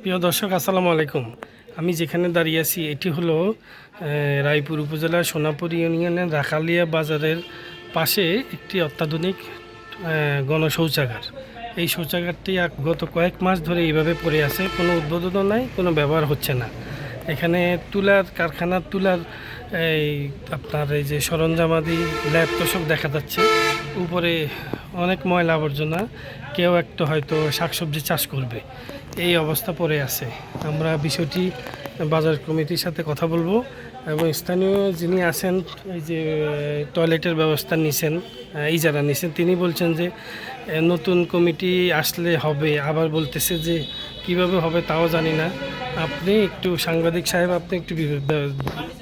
প্রিয় দর্শক, আসসালামু আলাইকুম। আমি যেখানে দাঁড়িয়ে আছি, এটি হলো রায়পুর উপজেলার সোনাপুর ইউনিয়নের রাখালিয়া বাজারের পাশে একটি অত্যাধুনিক গণশৌচাগার। এই শৌচাগারটি গত কয়েক মাস ধরে এইভাবে পড়ে আছে। কোনো উদ্বোধনও নাই, কোনো ব্যবহার হচ্ছে না। এখানে তুলার কারখানার তুলার, এই, আপনার এই যে সরঞ্জামাদি ল্যাব তো সব দেখা যাচ্ছে। উপরে অনেক ময়লা আবর্জনা, কেউ একটা হয়তো শাকসবজি চাষ করবে। এই অবস্থা পড়ে আছে। আমরা বিষয়টি বাজার কমিটির সাথে কথা বলব এবং স্থানীয় যিনি আছেন, এই যে, টয়লেটের ব্যবস্থা নিছেন ইজারা নিছেন, তিনি বলছেন যে নতুন কমিটি আসলে হবে। আবার বলতেছে যে, কীভাবে হবে তাও জানি না। আপনি একটু সাংবাদিক সাহেব, আপনি একটু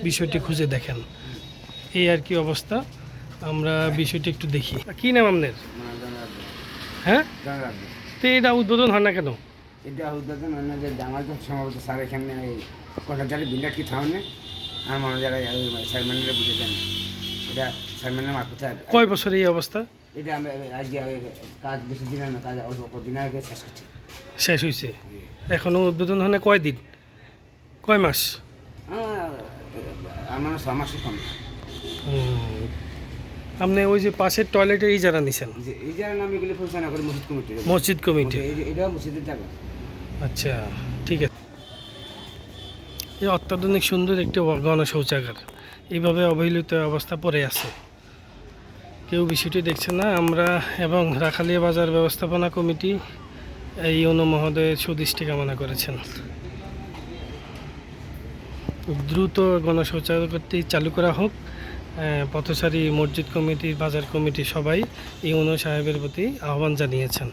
বিষয়টি খুঁজে দেখেন। এই আর কি অবস্থা। আমরা বিষয়টি একটু দেখি। কি নাম আপনার? হ্যাঁ? তো এটা উদ্বোধন হয় না কেন? এটা উদ্বোধন হয় না যে আমার তো সম্ভবত স্যার এখানে এই কটাচারি বিল্ডার কি থামনে? আর মনে যারা চেয়ারম্যানেরা বুঝে দেন এটা চেয়ারম্যানের মারফতে কয় বছর এই অবস্থা? এটা আমরা আজকে কাজ বেশি দিন না কাজ অল্প দিন আগে শেষ করছি। শেষ হয়েছে? এখনও উদ্বোধন হয় না কয় দিন? কয় মাস? আমার ছ মাসে কম। আপনি ওই যে পাশের টয়লেটে ইজারা নিছেন। নাম করে মসজিদ কমিটি। মসজিদ কমিটি। এটা মসজিদের টাকা আচ্ছা ঠিক আছে। এই অত্যাধুনিক সুন্দর একটি গণশৌচাগার এইভাবে অবহেলিত অবস্থা পড়ে আছে। কেউ বিষয়টি দেখছে না? আমরা এবং রাখালিয়া বাজার ব্যবস্থাপনা কমিটি এই অনু মহোদয়ের সুদৃষ্টি কামনা করেছেন। দ্রুত গণশৌচাগারটি চালু করা হোক পথচারী মসজিদ কমিটি বাজার কমিটি সবাই ইউনো সাহেবের প্রতি আহ্বান জানিয়েছেন।